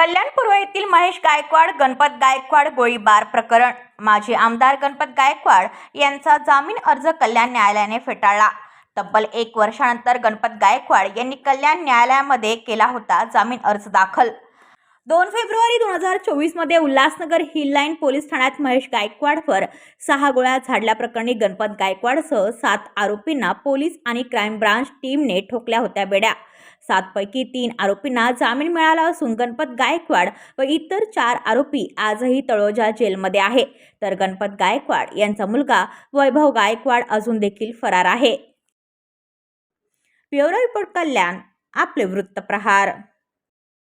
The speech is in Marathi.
कल्याण पूर्व येथील महेश गायकवाड गणपत गायकवाड गोळीबार प्रकरण. माजी आमदार गणपत गायकवाड यांचा जामीन अर्ज कल्याण न्यायालयाने फेटाळला. तब्बल एक वर्षानंतर गणपत गायकवाड यांनी कल्याण न्यायालयामध्ये केला होता जामीन अर्ज दाखल. दोन फेब्रुवारी दोन हजार चोवीसमध्ये उल्हासनगर हिल लाईन पोलीस ठाण्यात महेश गायकवाडवर सहा गोळ्या झाडल्याप्रकरणी गणपत गायकवाडसह सात आरोपींना पोलीस आणि क्राईम ब्रांच टीमने ठोकल्या होत्या बेड्या. सातपैकी तीन आरोपींना जामीन मिळाला असून गणपत गायकवाड व इतर चार आरोपी आजही तळोजा जेलमध्ये आहे. तर गणपत गायकवाड यांचा मुलगा वैभव गायकवाड अजून देखील फरार आहे. ब्युरो रिपोर्ट कल्याण आपले वृत्तप्रहार